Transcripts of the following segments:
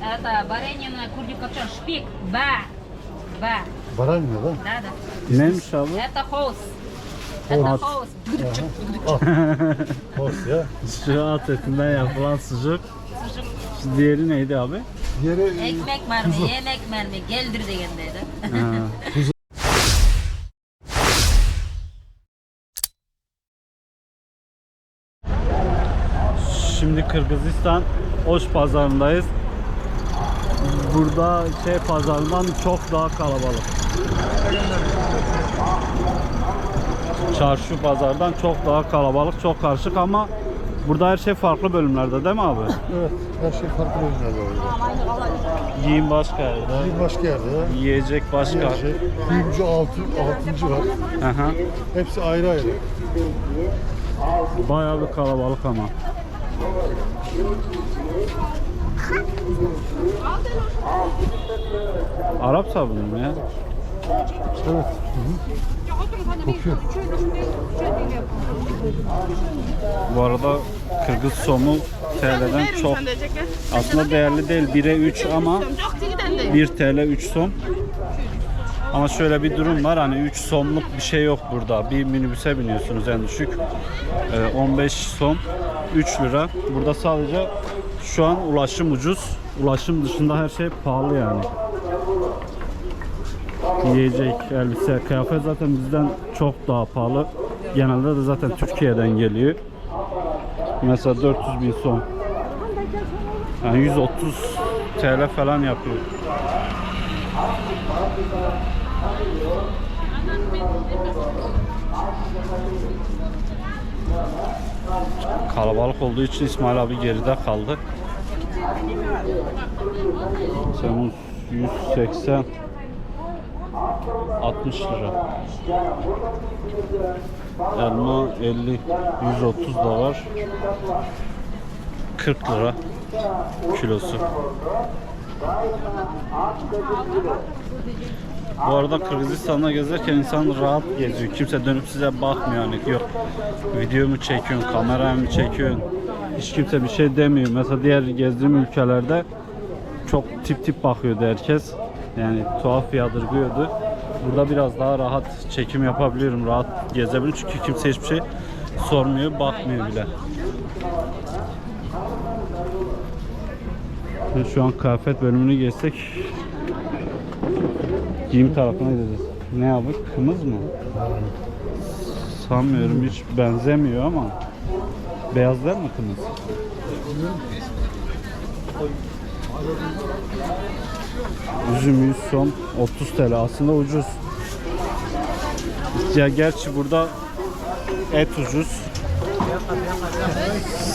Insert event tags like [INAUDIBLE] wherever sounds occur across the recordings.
Это баранина, курдюк копчен, шпик, ба, ба, Баранина да? да, да. Neymiş abi? Это хоус. Это От. хоус. Hoş ya. Şu at etinden yapılan sucuk. Şu diğeri neydi abi? Yere Ekmek mermi, yemek mermi, geldir degendeydi. Ha. Kırgızistan Oş pazarındayız. Burada şey pazarından çok daha kalabalık. Çarşı pazardan çok daha kalabalık, çok karışık ama burada her şey farklı bölümlerde değil mi abi? evet her şey farklı ürünlerde var. Giyim başka yerde, Bir başka yerde. yiyecek başka. Şey. Kuyumcu altı, altıncı var. Aha. Hepsi ayrı ayrı. Bayağı bir kalabalık ama. Arap sabunu mu ya? Evet. Kokuyor. Bu arada Kırgız somu TL'den çok aslında değerli değil 1'e 3 ama 1 TL 3 som. Ama şöyle bir durum var hani 3 somluk bir şey yok burada. Bir minibüse biniyorsunuz en düşük. Ee, 15 som 3 lira. Burada sadece şu an ulaşım ucuz. Ulaşım dışında her şey pahalı yani. Yiyecek, elbise, kıyafet zaten bizden çok daha pahalı. Genelde de zaten Türkiye'den geliyor. Mesela 400 bin son. Yani 130 TL falan yapıyor. Kalabalık olduğu için İsmail abi geride kaldı. Temmuz 180 60 lira. Elma 50 130 da var. 40 lira kilosu. Bu arada Kırgızistan'da gezerken insan rahat geziyor. Kimse dönüp size bakmıyor hani yok videomu çekiyorsun, kamerayı mı çekiyorsun. Hiç kimse bir şey demiyor. Mesela diğer gezdiğim ülkelerde çok tip tip bakıyordu herkes. Yani tuhaf yadırgıyordu. Burada biraz daha rahat çekim yapabiliyorum, rahat gezebiliyorum çünkü kimse hiçbir şey sormuyor, bakmıyor bile. Şu an kıyafet bölümünü geçsek giyim tarafına gideceğiz. Ne abi? Kımız mı? Sanmıyorum hiç benzemiyor ama beyaz değil mi kımız? Üzüm 100 son 30 TL aslında ucuz. Ya gerçi burada et ucuz.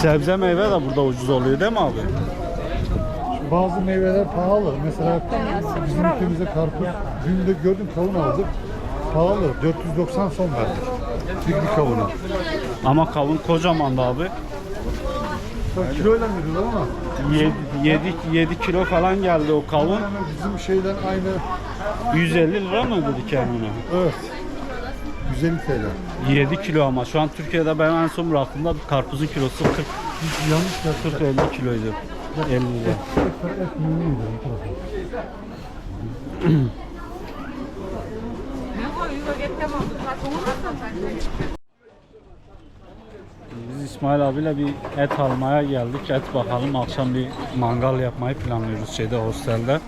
Sebze meyve de burada ucuz oluyor değil mi abi? Bazı meyveler pahalı. Mesela bizim ülkemizde karpuz. Dün de gördüm kavun aldık. Pahalı. 490 son verdik. Bir, bir kavuna. Ama kavun kocaman da abi. Bak kiloyla veriyorlar ama 7, 7, kilo falan geldi o kavun. bizim şeyden aynı. 150 lira mı ödedik kendine? Evet. 150 TL. 7 kilo ama şu an Türkiye'de ben en son bıraktığımda karpuzun kilosu 40 Hiç yanlış yaptık. 40 50 kiloydu. 50 lira. Et, et mühimiydi bu tarafa. Biz İsmail abiyle bir et almaya geldik. Et bakalım akşam bir mangal yapmayı planlıyoruz şeyde hostelde.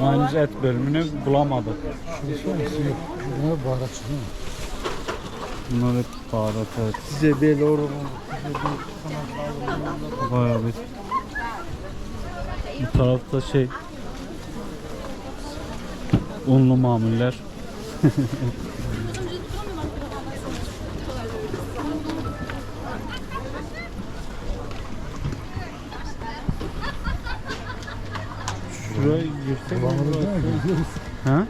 Ama henüz et bölümünü bulamadık. Şurası? Yok. Bunlar baharat çıkıyor? Bunlar hep baharat evet. Size böyle oranı. Bayağı bir. Bu tarafta şey unlu mamuller. Mi? Geziyoruz. Ha?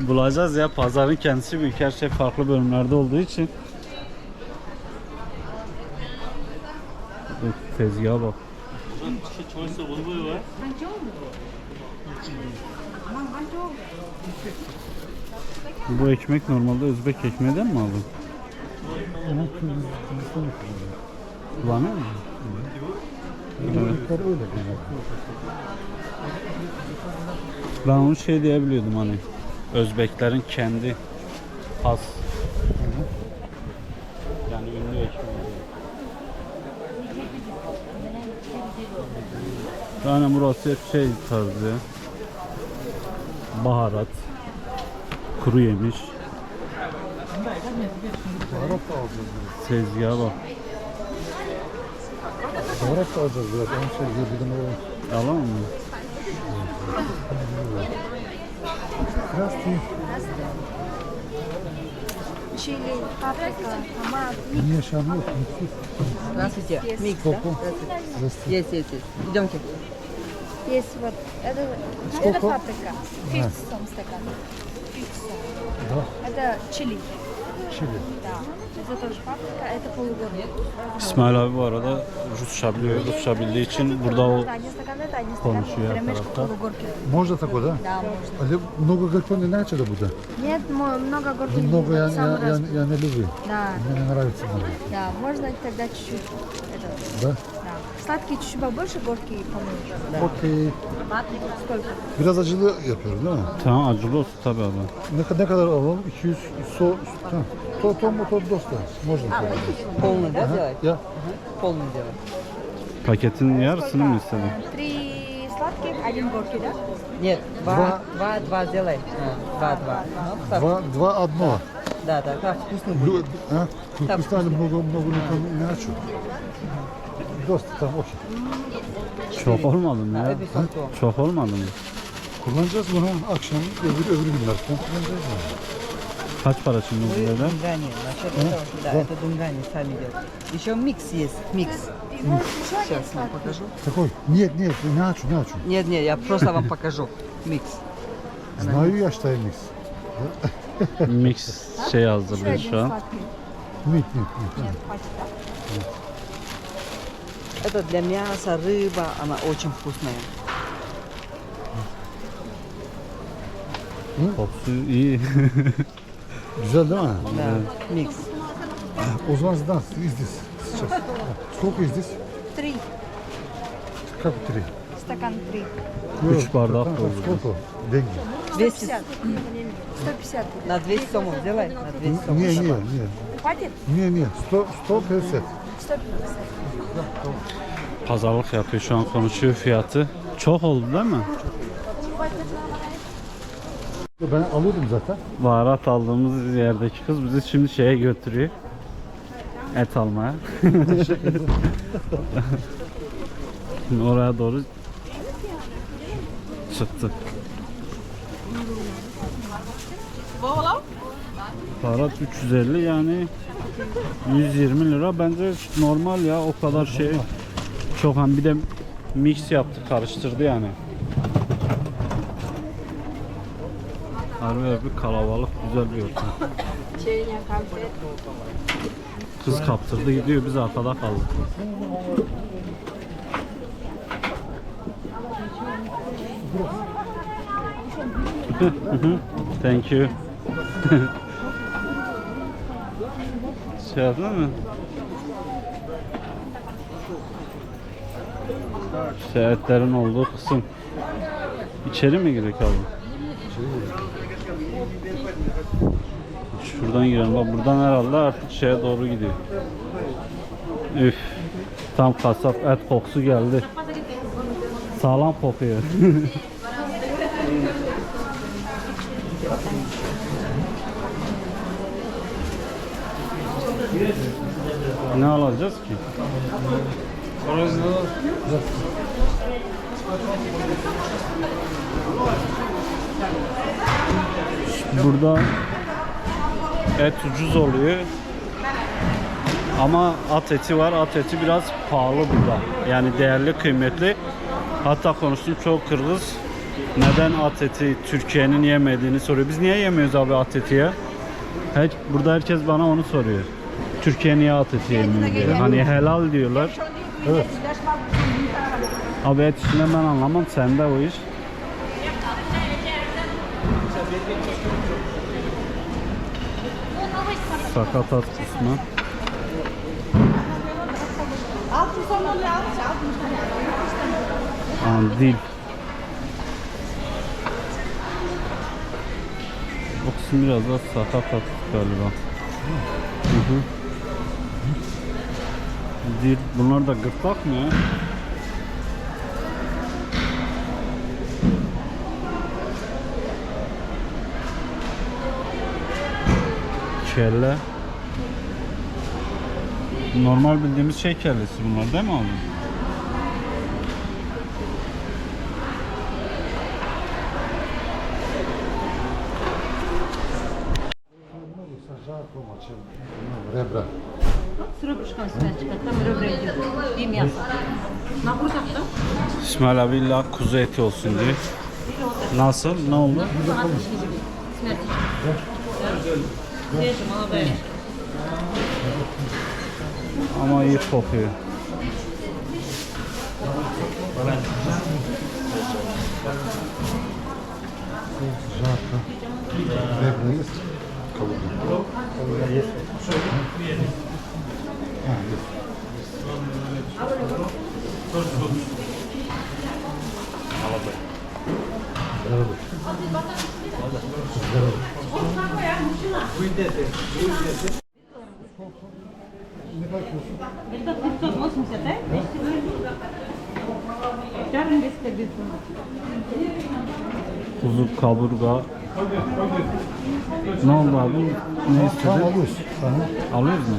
Bulacağız ya pazarın kendisi büyük her şey farklı bölümlerde olduğu için. Bak, Tezgaha bak. Bu ekmek normalde Özbek ekmeğinden mi aldın? Kullanıyor öyle genelde. Ben onu şey diyebiliyordum hani Özbeklerin kendi has Yani burası hep şey tarzı. Baharat, kuru yemiş, Baharat da alacağız biraz. tezgaha bak. Baharat da alacağız biraz. Onu şey gördüm o. Alalım mı? Biraz değil. Чили, паприка, томат, Niye yaşam yok? Mutsuz. Здравствуйте. Микс, да? Здравствуйте. Есть, есть, есть. Идемте. есть вот, это, это Сколько? паприка, 50 сом стакан, 50 сом. Да. Это чили, Şili. İsmail abi bu arada Rusça biliyor. Rusça bildiği için burada o konuşuyor her tarafta. Можно такое, да? Да, можно. Але много горького не начали буде? Нет, много горького ну, Много я, я, я, я не люблю. Да. Мне не нравится. Да, можно тогда чуть-чуть. Да? да. Сладкий чуть-чуть побольше, горький поменьше. Okey. Сколько? Biraz acılı yapıyorum değil mi? tamam acılı olsun tabii abi. Ne, kadar- ne kadar alalım? 200 so, tamam. То, то, то, доста. Можно. Полный, да, Ага, сделать? Я. Полный сделать. Paketin yarısını mı istedin? Э, Три сладких, один горький, да? Нет, два, Два. два, два, сделай. А, Два, два. Ну, так. Два, два одно. Да, да, так вкусно будет. Лю, а? Вкусно, много, много не, не хочу. Dost tamam okey. Çok olmadı mı А, ya? это сладко. Çok olmadı mı? Kullanacağız bunu akşam öbür öbür günler kullanacağız yani. Kaç para şimdi bu Мы böyle? дунгани. Насчет этого, да, это дунгани сами делают. Еще микс есть, микс. И может еще один Сейчас вам сладкий. покажу. Такой, нет, нет, не хочу, не хочу. Нет, нет, я просто вам покажу. Микс. Знаю я, что я микс. Mix şey Еще hazırlıyor один şu an. сладкий. Нет, нет, нет. Нет, хватит, да? Это для мяса, рыба, она очень вкусная. Kokusu iyi. Güzel değil mi? Да, микс. O zaman сдан здесь сейчас. Сколько здесь? Три, Как три? стакан три. Üç bardak Там, там doldu. Сколько? Деньги? 200, 150. 150. на 200 сомов сделай, на 200 сомов. Не, не, не. Хватит? Не, не, 100, 150. 150. Pazarlık yapıyor şu an konuşuyor fiyatı. Çok oldu değil mi? Ben alıyordum zaten. Baharat aldığımız yerdeki kız bizi şimdi şeye götürüyor. Et almaya. şimdi oraya doğru çıktı. Baharat 350 yani 120 lira bence normal ya o kadar şey çok hani bir de mix yaptı karıştırdı yani. Harbi bir kalabalık güzel bir ortam. Kız kaptırdı gidiyor biz arkada kaldık. [LAUGHS] Thank you. [LAUGHS] şey yaptın mı? İşte etlerin olduğu kısım. İçeri mi girdik abi? Şuradan girelim. Bak buradan herhalde artık şeye doğru gidiyor. Üf. Tam kasap et kokusu geldi. Sağlam kokuyor. [LAUGHS] ne alacağız ki? Burada et ucuz oluyor. Ama at eti var. At eti biraz pahalı burada. Yani değerli, kıymetli. Hatta konuştuğum çok Kırgız neden at eti Türkiye'nin yemediğini soruyor. Biz niye yemiyoruz abi at eti ya? Her, burada herkes bana onu soruyor. Türkiye niye at eti yemiyor diye. Hani helal diyorlar. Evet. Abi et işinden ben anlamam. Sende o iş. Sakatat kısmı. Aa, dil. O kısım biraz daha sakatat galiba. Hı hı. Bunlar da gırtlak mı ya? Kelle. Normal bildiğimiz şey kellesi bunlar değil mi abi? İsmail abi illa kuzu eti olsun diyor. Nasıl? Ne oldu? Ama iyi kokuyor. Kabul. Ребра есть? Кого-то. Кого-то есть. А, есть. Здорово. Здорово. Не bakıyorsun. Это 580, да? Yarın besledi. Kuzu kaburga. Ne oldu abi? Ne Tamam istedin? alıyoruz. Aha. Alıyoruz mu?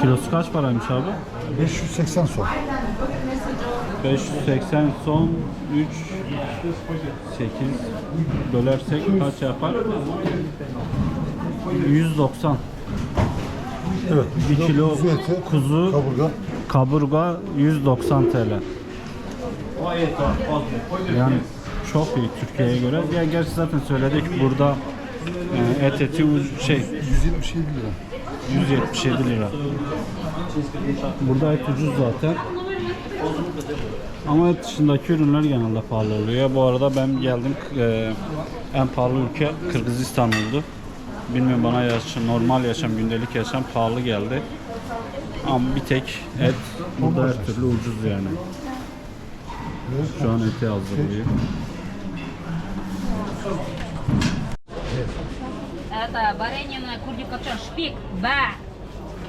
Kilosu kaç paraymış abi? 580 son. 580 son 3 8 bölersek kaç yapar? 190 Evet. 1 kilo kuzu kaburga. kaburga 190 TL. Yani çok iyi Türkiye'ye göre. Ya gerçi zaten söyledik burada e, et eti şey 177 lira. 177 lira. Burada et ucuz zaten. Ama et dışındaki ürünler genelde pahalı oluyor. Bu arada ben geldim e, en pahalı ülke Kırgızistan oldu. Bilmiyorum bana yaşam, normal yaşam, gündelik yaşam pahalı geldi. Ama bir tek et burada her türlü ucuz yani. Şu an eti hazırlıyor. Это баранина, курдюк копчен, шпик. Ба.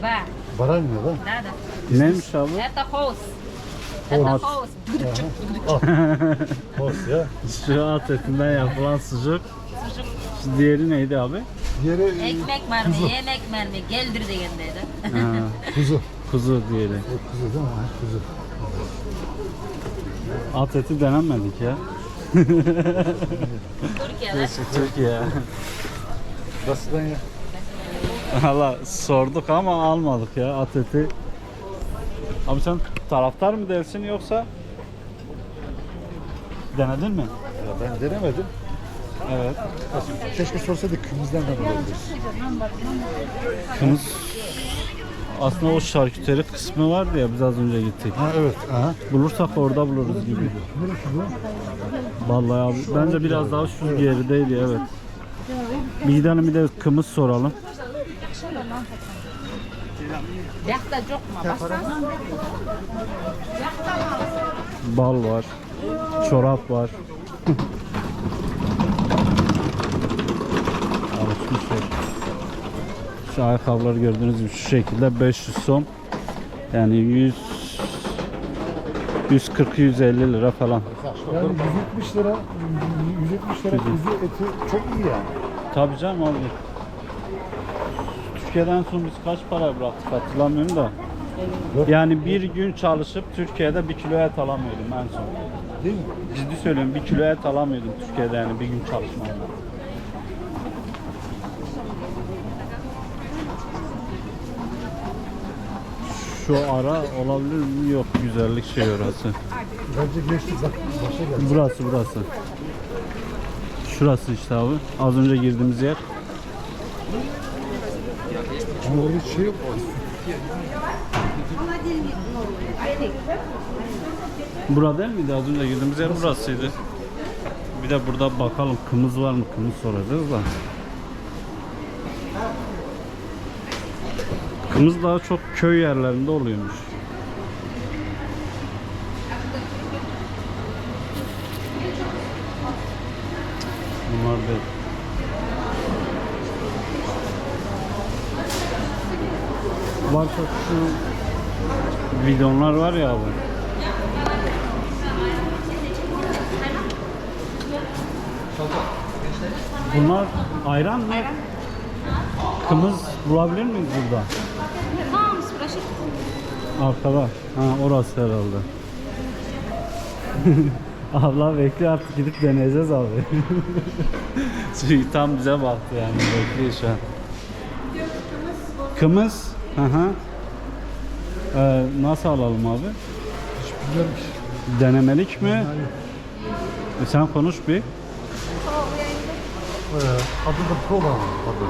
Ба. Baranya da. Да, да. Neymiş abi? Это хоус. Hot. Hot. Ah. [LAUGHS] Ya. Şu alt etinden yapılan sucuk. Şu diğeri neydi abi? Diğeri ekmek mermi, kuzu. yemek mermi, geldir de kendiydi. [LAUGHS] kuzu. Kuzu diğeri. Kuzu değil mi? Kuzu. At eti denemedik ya. Türkiye'de. Türkiye. Basıdan ya. Valla sorduk ama almadık ya at eti. Abi sen taraftar mı dersin yoksa? Denedin mi? Ya ben denemedim. Evet. Keşke sorsaydık kırmızıdan da bulabiliriz. Kımız aslında o şarküteri kısmı vardı ya biz az önce gittik. Ha evet. Aha. Bulursak orada buluruz gibi. Neresi bu? Vallahi abi bence biraz daha şu gerideydi evet. Bir gidelim bir de kımız soralım. Yakta çok mu? Bassan. Bal var. Çorap var. Alışmışlar. Şu ayakkabıları gördüğünüz gibi şu şekilde 500 son. Yani 100 140-150 lira falan. Yani 170 lira 170 lira kuzu eti çok iyi yani. Tabii canım abi. Türkiye'den son biz kaç para bıraktık hatırlamıyorum da. Yani bir gün çalışıp Türkiye'de bir kilo et alamıyordum en son. Değil mi? Ciddi söylüyorum bir kilo et alamıyordum Türkiye'de yani bir gün çalışmayla. Şu ara olabilir mi? Yok güzellik şey orası. Bence geçtik bak başa geldik. Burası burası. Şurası işte abi. Az önce girdiğimiz yer. Yok. Burada değil miydi? Az önce girdiğimiz yer burasıydı. Bir de burada bakalım kımız var mı? Kımız soracağız da. Kımız daha çok köy yerlerinde oluyormuş. Bunlar değil varsa şu bidonlar var ya abi. Bunlar ayran mı? Kımız bulabilir miyiz burada? Arkada. Ha orası herhalde. [LAUGHS] Abla bekle artık gidip deneyeceğiz abi. [LAUGHS] Çünkü tam bize baktı yani bekliyor şu an. Kımız Hı hı. Ee, nasıl alalım abi? Hiç bilmiyorum ki. Denemelik mi? E sen konuş bir. Ee, adı da Proba adı.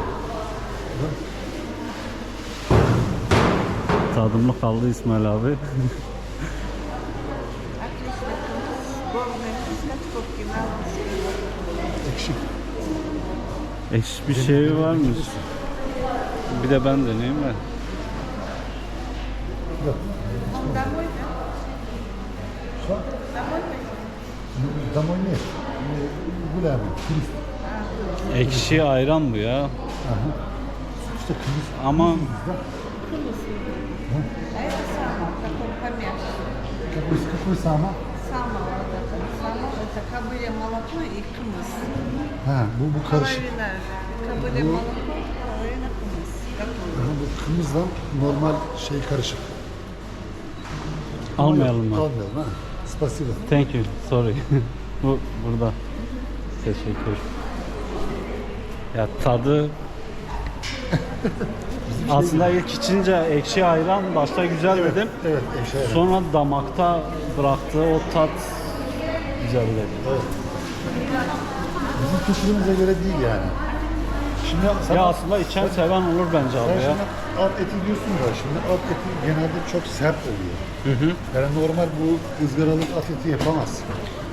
Tadımlık kaldı İsmail abi. Ekşi. Ekşi bir şey varmış. Bir de ben deneyeyim mi? Домой нет. Мы гуляем. Турист. Ekşi ayran bu ya. Ага. Что турист? Ama Да? Это само, такой помягче. Какой, какой сама? Само вот это. Само это кобылье молоко и кумыс. Ha, bu, bu karışık. Половина кобылье молоко, половина кумыс. Какой? Aha, bu kımızla normal şey karışık. almayalım mı? Almayalım ha. Spasibo. Thank you. Sorry. bu burada. Teşekkür. Ya tadı aslında ilk içince ekşi ayran başta güzel dedim. Evet, ekşi ayran. Sonra damakta bıraktığı o tat güzel dedi. Evet. Bizim kültürümüze göre değil yani. Şimdi sen, Ya aslında içen seven olur bence sen abi ya. şimdi at eti diyorsun ya, şimdi at eti genelde çok sert oluyor. Hı hı. Yani normal bu ızgaralık at eti yapamazsın.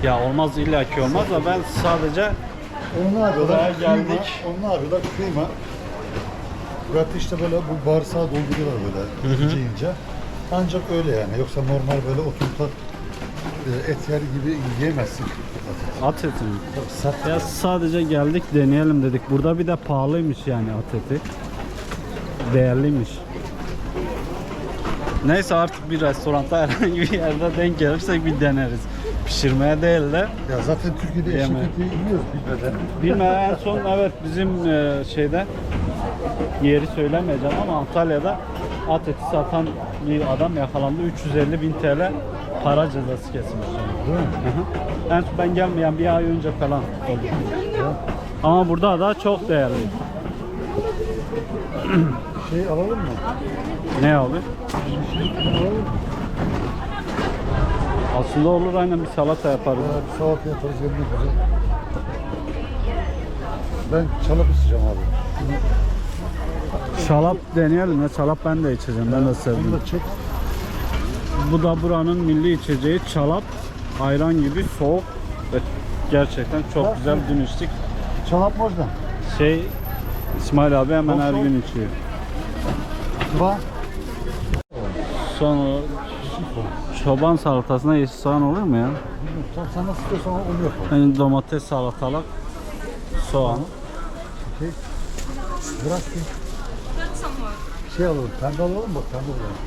Ya olmaz illaki olmaz da ben sadece yapıyorlar? Buraya geldik. Onu ne yapıyorlar? Kıyma. Da işte böyle bu bağırsağı dolduruyorlar böyle ince ince. Ancak öyle yani. Yoksa normal böyle oturta e, et yer gibi yiyemezsin. at eti mi? Sert. Ya sadece geldik deneyelim dedik. Burada bir de pahalıymış yani at eti. Değerliymiş. Neyse artık bir restoranda [LAUGHS] herhangi bir yerde denk gelirsek bir deneriz. Pişirmeye değil de. Ya zaten Türkiye'de eşek Yeme. eti yiyoruz bilmeden. Bilmem en son evet bizim e, şeyde yeri söylemeyeceğim ama Antalya'da at eti satan bir adam yakalandı. 350 bin TL para cezası kesilmiş. Değil mi? Hı hı. En son ben gelmeyen bir ay önce falan oldu. Ama burada da çok değerli. Şey alalım mı? Ne abi? Alalım mı? Aslında olur aynen bir salata yaparız. Ya, bir salata yaparız yemek güzel. Ben çalap içeceğim abi. Şalap deneyelim ya. Şalap ben de içeceğim. Ben de sevdim. Bu da buranın milli içeceği çalap. Ayran gibi soğuk ve gerçekten çok güzel dün içtik. Çalap orada. Şey İsmail abi hemen her gün içiyor. Bak. Sonra çoban salatasına yeşil soğan olur mu ya? Bilmiyorum. Sen, nasıl istiyorsan onu. Yani domates salatalık, soğan. Okey. Bırak bir şey alalım. Pembe alalım bak pembe alalım.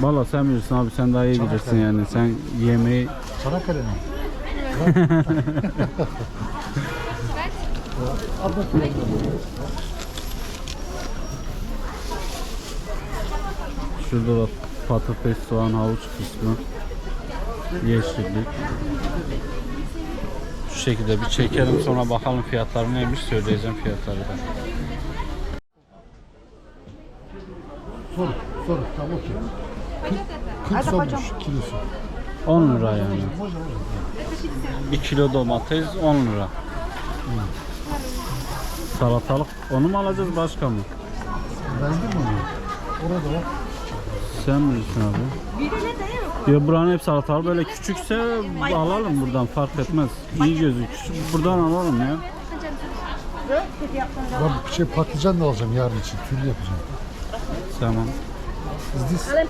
Valla sen bilirsin abi sen daha iyi bilirsin yani. Sen yemeği Çanakkale mi? Al bakayım. Şurada da patates, soğan, havuç kısmı yeşillik. Şu şekilde bir çekelim sonra bakalım fiyatlar neymiş söyleyeceğim fiyatları da. Sor, sor, tam okey. 40 olmuş kilosu. 10 lira yani. 1 kilo domates 10 lira. Salatalık onu mu alacağız başka mı? Bence mi? Orada var. Sen bilirsin abi. Ya buranın hep salatalık böyle küçükse alalım buradan fark etmez. İyi gözü küçük. Buradan alalım ya. Ben bir şey patlıcan da alacağım yarın için. Türlü yapacağım. Tamam. Is this, e,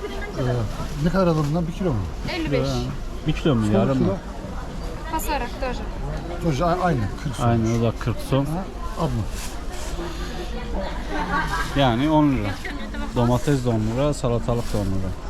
ne kadar alır bundan? Bir kilo mu? 55. 1 kilo mu yarım mı? По 40 тоже. Sonuçta a- aynı. 40 son. Aynen o da 40 son. Abla. Yani 10 lira. Domates de 10 lira, salatalık da 10 lira.